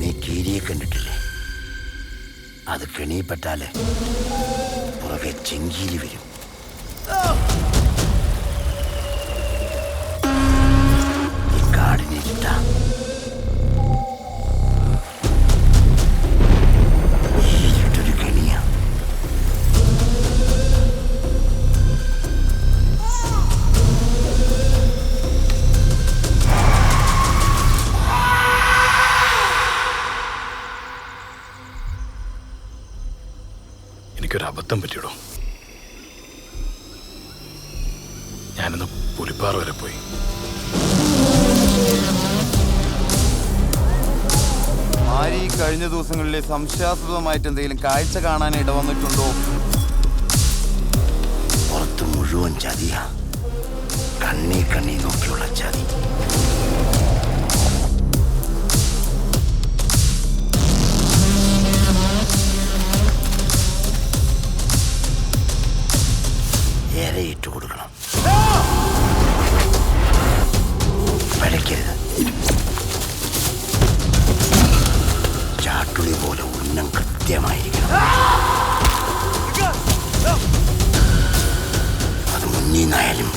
നീ കീരിയെ കണ്ടിട്ടില്ലേ? അത് കെണിയിപ്പെട്ടാൽ പുറകെ ചെങ്കീലി വരും. എനിക്കൊരു അബദ്ധം പറ്റിയിടോ. ഞാനിന്ന് പുലിപ്പാറ വരെ പോയി. ആര് ഈ കഴിഞ്ഞ ദിവസങ്ങളിലെ സംശയാസ്പദമായിട്ട് എന്തെങ്കിലും കാഴ്ച കാണാൻ ഇടവന്നിട്ടുണ്ടോ പുറത്ത് മുഴുവൻ ചതിയാ. കണ്ണി കണ്ണി നോക്കിയുള്ള ചതി. ഇരയിട്ട് കൊടുക്കണം. പിഴയ്ക്കരുത് ചാട്ടുളി പോലെ ഉന്നം കൃത്യമായിരിക്കണം. അത് മുന്നിൽ നിന്നായാലും